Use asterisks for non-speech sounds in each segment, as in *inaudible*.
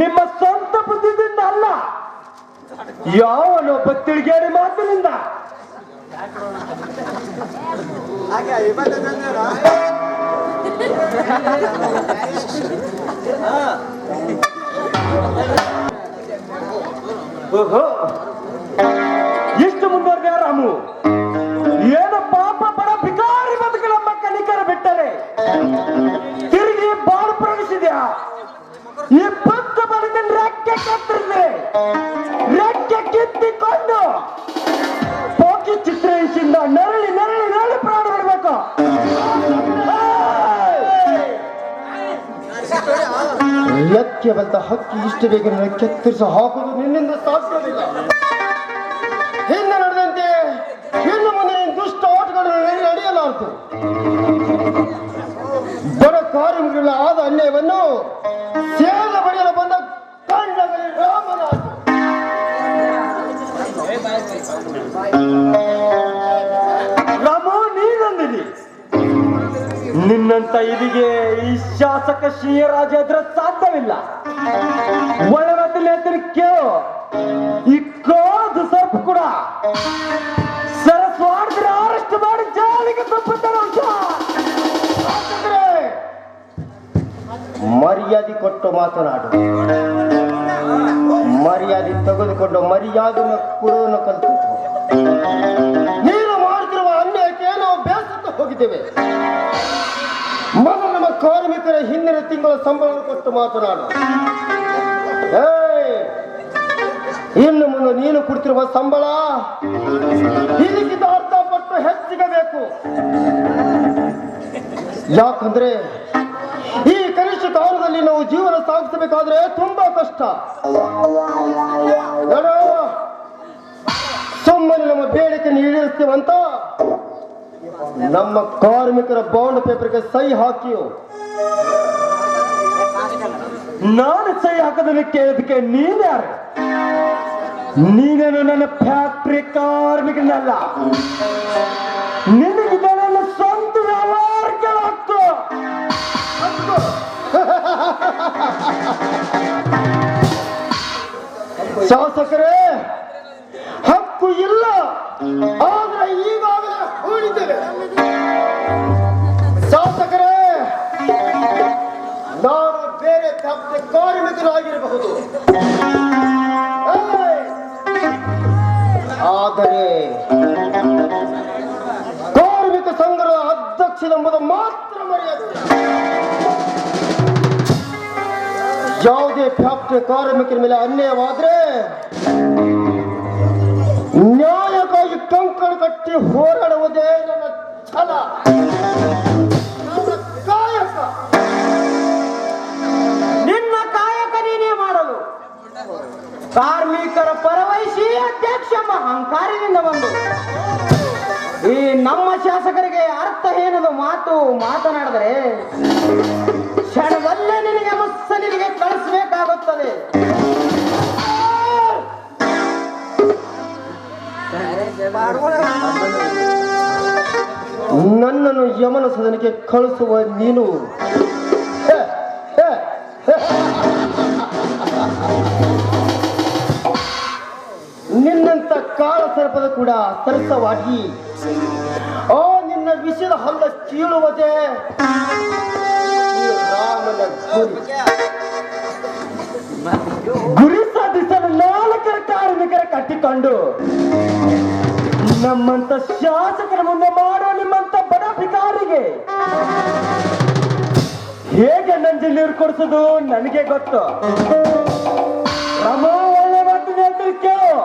ನಿಮ್ಮ ಸ್ವಂತ ಬುದ್ಧಿದಿಂದ ಅಲ್ಲ. ಯಾವನೊಬ್ಬ ತಿಳ್ಗೇಡಿ ಮಾತಿನಿಂದ? ಓಹೋ. ಎಷ್ಟು ಮುಂದುವರೆದ ರಾಮು. ಏನು ಪಾಪ ಬಡ ಬಿಕಾರಿ ಬದುಕಲಮ್ಮ ಕಲಿಕರ ಬಿಟ್ಟರೆ? ರೆಕ್ಕೆ ಕಿತ್ತಿಕೊಂಡು ಪೋಕಿ ಚಿತ್ರಹಿಂಸಿಂದ ನರಳಿ ನರಳಿ ನರಳಿ ಪ್ರಾಣ ಬಿಡಬೇಕು. ಲೆಕ್ಕೆ ಬಂದ ಹಕ್ಕಿ ಇಷ್ಟು ಬೇಗ ಕೆತ್ತರಿಸಿ ಹಾಕುವುದು ನಿನ್ನಿಂದ ಸಾಧ್ಯವಿಲ್ಲ. ಹಿಂದೆ ನಡೆದಂತೆ, ಇನ್ನು ಮುಂದೆ ದುಷ್ಟ ಆಟಗಳು ನಡೆಯಲಾರದು? ಬಡ ಕಾರ್ಮಿಕರ ಆದ ಅನ್ಯಾಯವನ್ನು ಸೇವೆ ಬಡಿಯಲು ಬಂದ ಕಂಡಗಲಿ ರಾಮನಾಥ ನಿನ್ನಂತ ಇದಿಗೆ ಈ ಶಾಸಕ ಶ್ರೀಯರಾಜ ಎದುರ ಸಾಧ್ಯವಿಲ್ಲ. ಎತ್ತಿನ ಕೇಳು. ಈ ಕೋದು ಸರ್ಪ ಕೂಡ. ಸರಸ್ವಾಡಿದ್ರೆ ಅರೆಸ್ಟ್ ಮಾಡಿ ಜಾಲಿಗೆ ಮರ್ಯಾದೆ ಕೊಟ್ಟು ಮಾತನಾಡು. ತೆಗೆದುಕೊಂಡು ಮರ್ಯಾದೆಯನ್ನು ಕೊಡುವುದನ್ನು ಕಲಿತು ನೀನು ಮಾಡ್ತಿರುವ ಅನ್ಯಾಯಕ್ಕೆ ನಾವು ಬೇಸತ್ತು ಹೋಗಿದ್ದೇವೆ. ಮೊದಲು ನಮ್ಮ ಕಾರ್ಮಿಕರ ಹಿಂದಿನ ತಿಂಗಳ ಸಂಬಳ ಕೊಟ್ಟು ಮಾತನಾಡು! ಇನ್ನು ಮುಂದೆ ನೀನು ಕೊಡ್ತಿರುವ ಸಂಬಳ ಇದಕ್ಕಿಂತ ಅರ್ಧ ಪಟ್ಟು ಹೆಚ್ಚಿಗಬೇಕು. ಯಾಕಂದ್ರೆ ಕಾಲದಲ್ಲಿ ನಾವು ಜೀವನ ಸಾಗಿಸಬೇಕಾದ್ರೆ ತುಂಬಾ ಕಷ್ಟ. ಸುಮ್ಮನೆ ನಮ್ಮ ಬೇಡಿಕೆ ಈಡೇರಿಸ್ತೀವಂತ ನಮ್ಮ ಕಾರ್ಮಿಕರ ಬಾಂಡ್ ಪೇಪರ್ಗೆ ಸಹಿ ಹಾಕಿಯೋ? ನಾನು ಸಹಿ ಹಾಕೋದನ್ನ ಕೇಳೋದಕ್ಕೆ ನೀನ್ಯಾರು ನೀನೇನು ನನ್ನ ಫ್ಯಾಕ್ಟ್ರಿ ಕಾರ್ಮಿಕನಲ್ಲ ನಿನಗಿದೆ *laughs* ಶಾಸಕರೇ, ಹಕ್ಕು ಇಲ್ಲ. ಆದ್ರೆ ಈಗಾಗಲೇ ಹೂಡಿದ್ದೇವೆ. ಶಾಸಕರೇ, ನಾನು ಬೇರೆ ತಪ್ಪ ಕಾರ್ಮಿಕರಾಗಿರಬಹುದು. ಆದರೆ ಕಾರ್ಮಿಕ ಸಂಘದ ಅಧ್ಯಕ್ಷನೆಂಬುದು ಮಾತ್ರ ಮರ್ಯಾದೆ. ಯಾವುದೇ ಫ್ಯಾಕ್ಟರಿ ಕಾರ್ಮಿಕರ ಮೇಲೆ ಅನ್ಯಾಯವಾದ್ರೆ ನ್ಯಾಯಕ್ಕಾಗಿ ಕಂಕಣ ಕಟ್ಟಿ ಹೋರಾಡುವುದೇ ನನ್ನ ಛಲ. ಕಾಯಕ. ನಿನ್ನ ಕಾಯಕ ನೀನೇ ಮಾಡಲು. ಕಾರ್ಮಿಕರ ಪರವಹಿಸಿ ಅಧ್ಯಕ್ಷ ಅಹಂಕಾರದಿಂದ ಬಂದು. ಈ ನಮ್ಮ ಶಾಸಕರಿಗೆ ಅರ್ಥ ಏನದು ಮಾತು ಮಾತನಾಡಿದರೆ, ಕ್ಷಣದಲ್ಲೇ ನಿನಗೆ ಯಮನ ಸದನಕ್ಕೆ ಕಳಿಸುವ ನೀನು. ನಿನ್ನಂತ ಕಾಳ ಸರ್ಪದ ಕೂಡ ಸರಸವಾಗಿ ಓ ನಿನ್ನ ವಿಷದ ಹಲ್ಲ ಕೀಳುವುದೇ ರಾಮನ ಗುರಿ. ಸಾಧಿಸಲು ನಾಲ್ಕರ ಕಾರ್ಮಿಕರ ಕಟ್ಟಿಕೊಂಡು ನಮ್ಮಂತ ಶಾಸಕರ ಮುಂದೆ ಮಾಡೋ. ನಂಜಿ ನೀರು ಕೊಡಿಸೋದು ನನಗೆ ಗೊತ್ತು. ಒಳ್ಳೆ ಮಾತಿನ ಕೇಳು.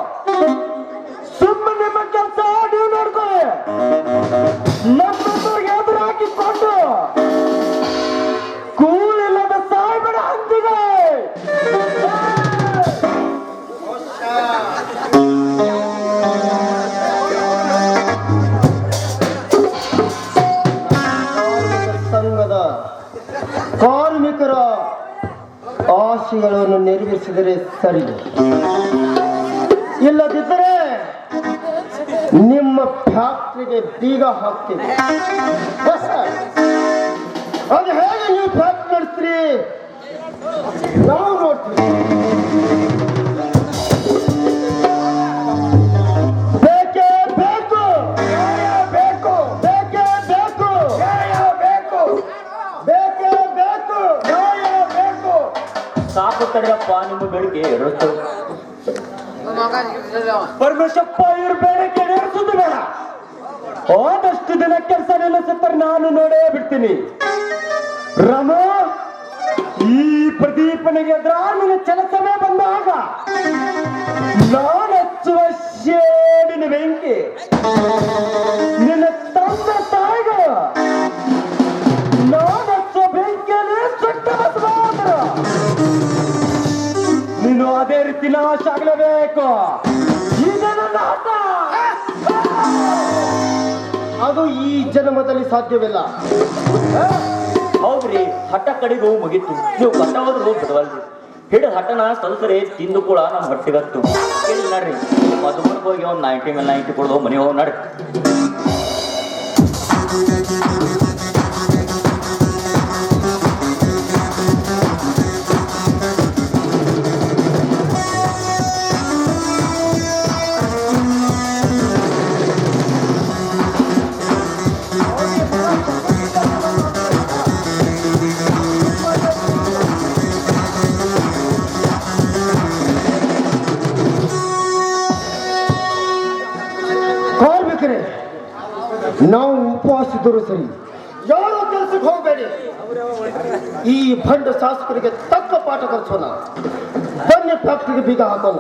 ಸುಮ್ಮನೆ ನಿಮ್ಮ ಕೆಲಸ ನೀವು ನೋಡ್ಕೊಳ್ಳಿ. ನಮ್ಮಂತವ್ರಿಗೆ ಎದುರು ಹಾಕಿಕೊಂಡು ಕೂಲಿಲ್ಲದ ಸಾಯ್ಬೇಡ ಕಾರ್ಮಿಕರ ಸಂಘದ ಕಾರ್ಮಿಕರ ಆಶೆಗಳನ್ನು ನೆರವೇರಿಸಿದರೆ ಸರಿ. ಇಲ್ಲದಿದ್ದರೆ ನಿಮ್ಮ ಫ್ಯಾಕ್ಟ್ರಿಗೆ ಬೀಗ ಹಾಕ್ತೀವಿ ಅದು ಹೇಗೆ ನೀವು ಫ್ಯಾಕ್ಟ್ರಿ ನಡೆಸ್ತೀರಿ? ನಾವು ನೋಡ್ತೀವಿ. ಸಾಕು ತಡೆಯಪ್ಪ ನಿಮ್ಮ ಬೆಳಿಗ್ಗೆ ಇರುತ್ತೆ ಪರಮೇಶಪ್ಪ ಇವ್ರ ಬೇಡಿಕೆ ಈಡೇರಿಸುದು ಬೇಡ ಹೋದಷ್ಟು ದಿನ ಕೆಲಸ ನಿಲ್ಲಿಸುತ್ತಾರೆ, ನಾನು ನೋಡೇ ಬಿಡ್ತೀನಿ. ರಮ, ಈ ಪ್ರದೀಪನಿಗೆ ಗ್ರಾಮೀಣ ಕೆಲಸವೇ ಬಂದಾಗ ನಾನು ಹಚ್ಚುವ ಶೇಡಿನ ಬೆಂಕಿ. ಅದೇ ರೀತಿ ನಾಶ ಆಗಲೇಬೇಕು ಅದು ಈ ಜನ್ಮದಲ್ಲಿ ಸಾಧ್ಯವಿಲ್ಲ. ಹೌದ್ರಿ, ಹಠ ಕಡೆಗೂ ಮುಗೀತು. ನೀವು ಕಟ್ಟವಾದ್ರು ಹೋದ್ರು ಬಿಡವಲ್ರಿ ಹಿಡ ಹಠನ ಸಲ್ಸರಿ ತಿಂದು ಕೂಡ ನಮ್ಮ ಹೊಟ್ಟೆಗತ್ತು ಇಲ್ಲಿ ನಡ್ರಿ ಮದುಮರ್ಗೆ ಹೋಗಿ ಒಂದು ನೈಂಟಿ ಮೇಲೆ ನೈಂಟಿ ಕೊಡೋದು ಮನೆ ಹೋಗಿ ನಡ್ರಿ. ನಾವು ಉಪವಾಸ ಇದ್ದರೂ ಸರಿ, ಯಾರು ಕೆಲಸಕ್ಕೆ ಹೋಗಬೇಡಿ. ಈ ಭಂಡ ಶಾಸಕರಿಗೆ ತಕ್ಕ ಪಾಠ ಕಲಿಸೋಣ. ಬನ್ನಿ ಫ್ಯಾಕ್ಟ್ರಿಗೆ ಬೀಗ ಹಾಕೋಣ.